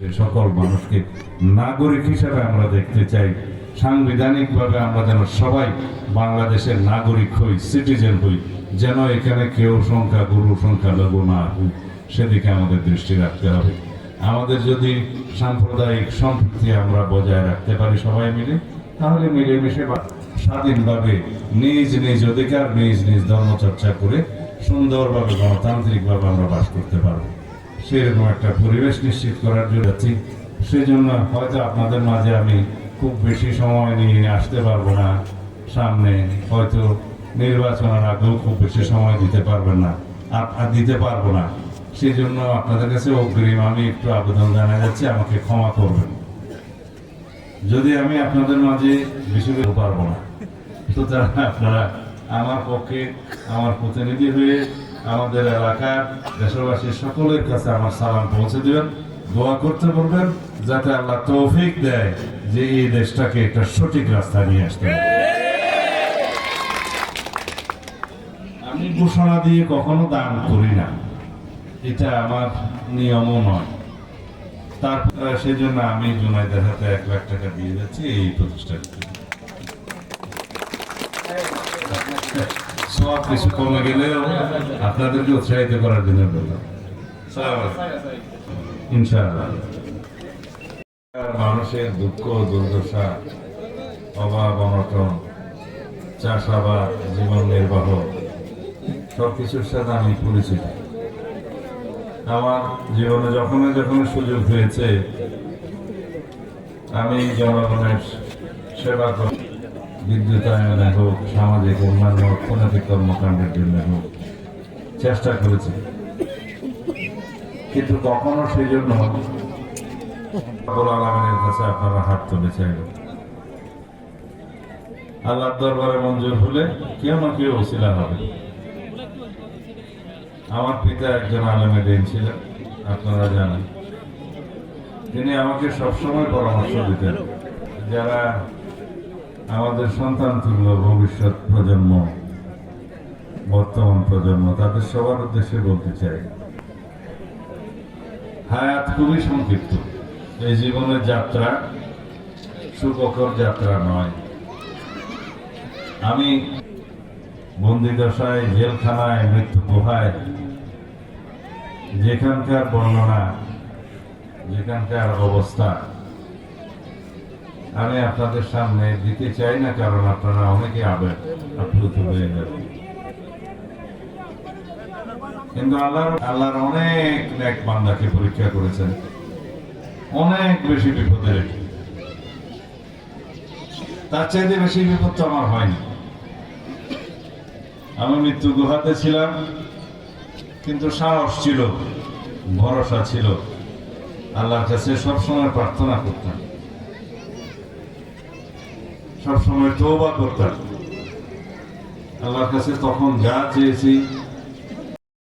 সকল মানুষকে নাগরিক হিসেবে আমরা দেখতে চাই, সাংবিধানিকভাবে আমরা যেন সবাই বাংলাদেশের নাগরিক হই, সিটিজেন হই, যেন এখানে কেউ সংখ্যা, গুরু সংখ্যা লঘু না হই সেদিকে আমাদের দৃষ্টি রাখতে হবে। আমাদের যদি সাম্প্রদায়িক সম্প্রীতি আমরা বজায় রাখতে পারি সবাই মিলে, তাহলে মিলেমিশে বা স্বাধীনভাবে নিজ নিজ অধিকার, নিজ নিজ ধর্মচর্চা করে সুন্দরভাবে গণতান্ত্রিকভাবে আমরা বাস করতে পারব। সেরকম একটা পরিবেশ নিশ্চিত করার জন্য যাচ্ছি সেজন্য হয়তো আপনাদের মাঝে আমি খুব বেশি সময় নিয়ে আসতে পারব না। সামনে হয়তো নির্বাচনের আগেও খুব বেশি সময় দিতে পারবেন না, আর দিতে পারব না। সেই জন্য আপনাদের কাছে অগ্রিম আমি একটু আবেদন জানা যাচ্ছি, আমাকে ক্ষমা করবেন। যদি আমি আপনাদের মাঝে বেশি পারব না, সুতরাং আপনারা আমার পক্ষে, আমার প্রতিনিধি হয়ে আমাদের এলাকার দেশবাসীর সকলের কাছে আমার সালাম পৌঁছে দিবেন, দোয়া করতে বলবেন, যাতে আল্লাহ তৌফিক দেয় যে এই দেশটাকে একটা সঠিক রাস্তায় নিয়ে আসতে আমি ঘোষণা দিয়ে কখনো দান করি না। এটা আমার নিয়মও নয়। তারপর সেই জন্য আমি জুনাইদের হাতে এক লাখ টাকা দিয়ে যাচ্ছি এই প্রতিষ্ঠানকে সব কিছু কমে গেলেও আপনাদেরকে উৎসাহিত করার জন্য ইনশাআল্লাহ। মানুষের দুঃখ, দুর্দশা, অভাব, অনটন, চাষাবাদ, জীবন নির্বাহ সব কিছুর সাথে আমি পরিচিত। আমার জীবনে যখন যখন সুযোগ হয়েছে, আমি জনগণের সেবা করি। বিদ্যুতায়নে হোক, সামাজিক অন্যান্য অর্থনৈতিক কর্মকাণ্ডের জন্য হোক, চেষ্টা করেছি। কিন্তু কখনো সেই জন্য কাছে আপনারা হাত তুলে চাইল আল্লাহ দরবারে মঞ্জুর হলে কেউ না কেউ ওসিলা হবে। আমার পিতা একজন আলেমে দিন ছিলেন, আপনারা জানেন। তিনি আমাকে সবসময় পরামর্শ দিতেন, যারা আমাদের সন্তান তুল্য ভবিষ্যৎ প্রজন্ম, বর্তমান প্রজন্ম, তাদের সবার উদ্দেশ্যে বলতে চাই, হায়াত খুবই সংক্ষিপ্ত। এই জীবনের যাত্রা সুখকর যাত্রা নয়। আমি বন্দি দশায় জেলখানায়, মৃত্যু গুহায়, যেখানকার বর্ণনা, যেখানকার অবস্থা আমি আপনাদের সামনে দিতে চাই না, কারণ আপনারা অনেকে আবেগ আপ্লুত হয়ে যাবেন। কিন্তু আল্লাহর আল্লাহর অনেক নেক বান্দাকে পরীক্ষা করেছেন। অনেক বেশি বিপদে রেখে। তার চাইতে বেশি বিপদ তো আমার হয়নি। আমি মৃত্যু গুহাতে ছিলাম, কিন্তু সাহস ছিল, ভরসা ছিল। আল্লাহর কাছে সবসময় প্রার্থনা করতাম। সবসময় তৌবা করতাম। আল্লাহর কাছে তখন যা চেয়েছি